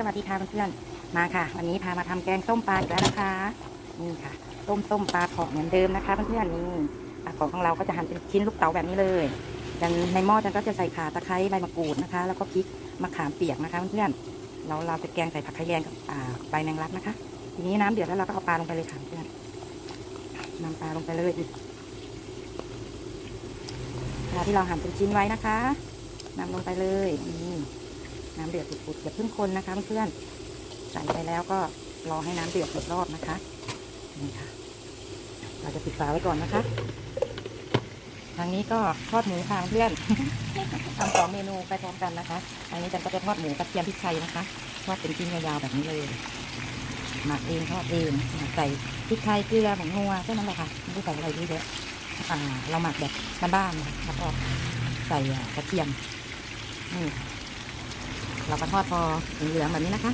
สวัสดีค่ะเพื่อนๆมาค่ะ วันนี้พามาทำแกงส้มปลาอีกแล้วนะคะ นี่ค่ะ ต้มส้มปลาเผาะเหมือนเดิมนะคะเพื่อนๆนี่ปลาเผาะของเราก็จะหั่นเป็นชิ้นลูกเต๋าแบบนี้เลยดังในหม้อจันก็จะใส่ข่าตะไคร้ใบมะกรูดนะคะ แล้วก็พริกมะขามเปียกนะคะเพื่อนๆเราเราจะแกงใส่ผักขะแยงกับอ่าใบแมงลักนะคะ ทีนี้น้ำเดือดแล้วเราก็เอาปลาลงไปเลยค่ะเพื่อนนำปลาลงไปเลยปลาที่เราหั่นเป็นชิ้นไว้นะคะนำลงไปเลยนี่ น้ำเดือดปุดๆอย่าเพิ่งคนนะคะเพื่อนๆใส่ไปแล้วก็รอให้น้ำเดือดอีกรอบนะคะนี่ค่ะ เราจะปิดฝาไว้ก่อนนะคะ ทางนี้ก็ทอดหมูค่ะเพื่อนทำสองเมนูไปพร้อมกันนะคะทางนี้จันก็จะทอดหมูกระเทียมพริกไทยนะคะทอดเป็นชิ้นยาวๆแบบนี้เลยหมักเองทอดเองใส่พริกไทยเกลือผงนัวแค่นั้นแหละค่ะไม่ได้ใส่อะไรเยอะเราหมักแบบบ้านๆแล้วก็ใส่กระเทียมนี่ เราก็ทอดพอเหลืองแบบนี้นะคะ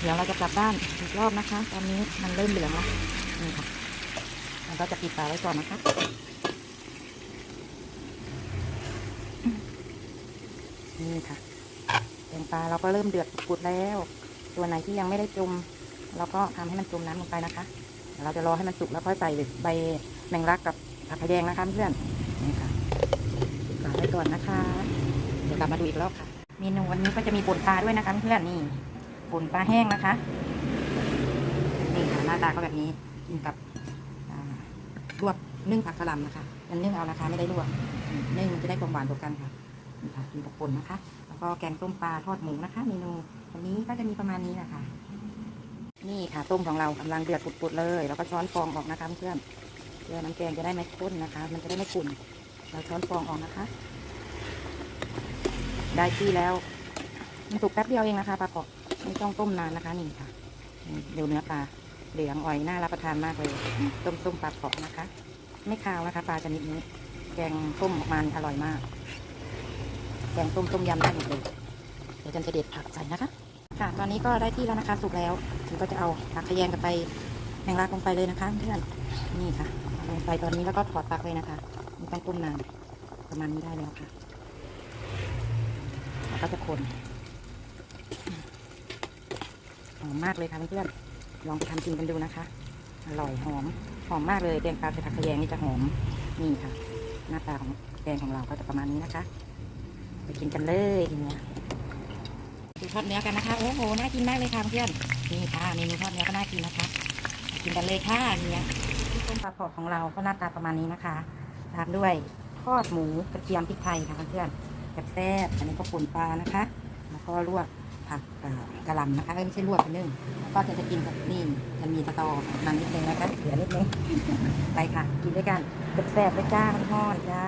เดี๋ยวเราจะกลับบ้านอีกรอบนะคะ ตอนนี้มันเริ่มเหลืองแล้วนี่ค่ะเราก็จะปิดฝาไว้ก่อนนะคะนี่ค่ะแกงปลาเราก็เริ่มเดือดปุดๆแล้ว ตัวไหนที่ยังไม่ได้จุ่มเราก็ทำให้มันจุ่มน้ำลงไปนะคะ เราจะรอให้มันสุกแล้วค่อยใส่ใบแมงลักกับผักขะแยงนะคะเพื่อน ไว้ก่อนนะคะ เดี๋ยวกลับมาดูอีกรอบค่ะ เมนูวันนี้ก็จะมีป่นปลาด้วยนะคะเพื่อนนี่ป่นปลาแห้งนะคะ นี่ค่ะหน้าตาก็แบบนี้กินกับอ่าลวกนึ่งผักกะหล่ำนะคะมันนึ่งเอานะคะไม่ได้ลวกนึ่งมันจะได้ความหวานต่อกันค่ะนี่ค่ะกินกับป่นนะคะ แล้วก็แกงต้มปลาทอดหมูนะคะ เมนูวันนี้ก็จะมีประมาณนี้นะคะ นี่ค่ะต้มของเรากำลังเดือดปุดๆเลย แล้วก็ช้อนฟองออกนะคะเพื่อนเพื่อน้ำแกงจะได้ไม่ข้นนะคะ มันจะได้ไม่ขุ่น เราช้อนฟองออกนะคะ ได้ที่แล้ว มันสุกแป๊บเดียวเองนะคะปลาเกาะไม่ต้องต้มนานนะคะนี่ค่ะนี่ดูเนื้อปลาเหลืองอ่อยน่ารับประทานมากเลย ต้มส้มปลาเกาะนะคะ ไม่คาวนะคะ ปลาชนิดนี้ แกงต้มออกมานี่อร่อยมาก แกงต้มต้มยำได้หมดเลยเดี๋ยวจันจะเด็ดผักใส่นะคะ ค่ะ ตอนนี้ก็ได้ที่แล้วนะคะสุกแล้วฉันก็จะเอาผักขยงกับไปแมงลักลงไปเลยนะคะเพื่อนนี่ค่ะลงไปตอนนี้แล้วก็ถอดปลักเลยนะคะ ไม่ต้องต้มนานประมาณนี้ได้แล้วค่ะแล้วก็จะคนหอมมากเลยค่ะเพื่อนๆลองไปทำกินกันดูนะคะ อร่อยหอมหอมมากเลยแกงปลาใส่ผักขะแยงนี่จะหอมนี่ค่ะ หน้าตาของแกงของเราก็จะประมาณนี้นะคะ ไปกินกันเลยทีเนี้ยดูทอดเนื้อกันนะคะโอ้โหน่ากินมากเลยค่ะเพื่อนนี่ค่ะเมนูทอดเนื้อก็น่ากินนะคะกินกันเลยค่ะเนี่ยที่ต้มปลาเผาของเราก็หน้าตาประมาณนี้นะคะ ตามด้วยทอดหมูกระเทียมพริกไทยค่ะเพื่อนๆแซ่บอันนี้ก็ป่นปลานะคะ แล้วก็ลวกผักกระหล่ำนะคะไม่ใช่ลวกเป็นนึ่งแล้วก็จะจะกินกับนี่จะมีตะตอมันนิดนึงนะคะเหลือนิดนึงไปค่ะ กินด้วยกันแซ่บๆด้วยจ้าทอดจ้า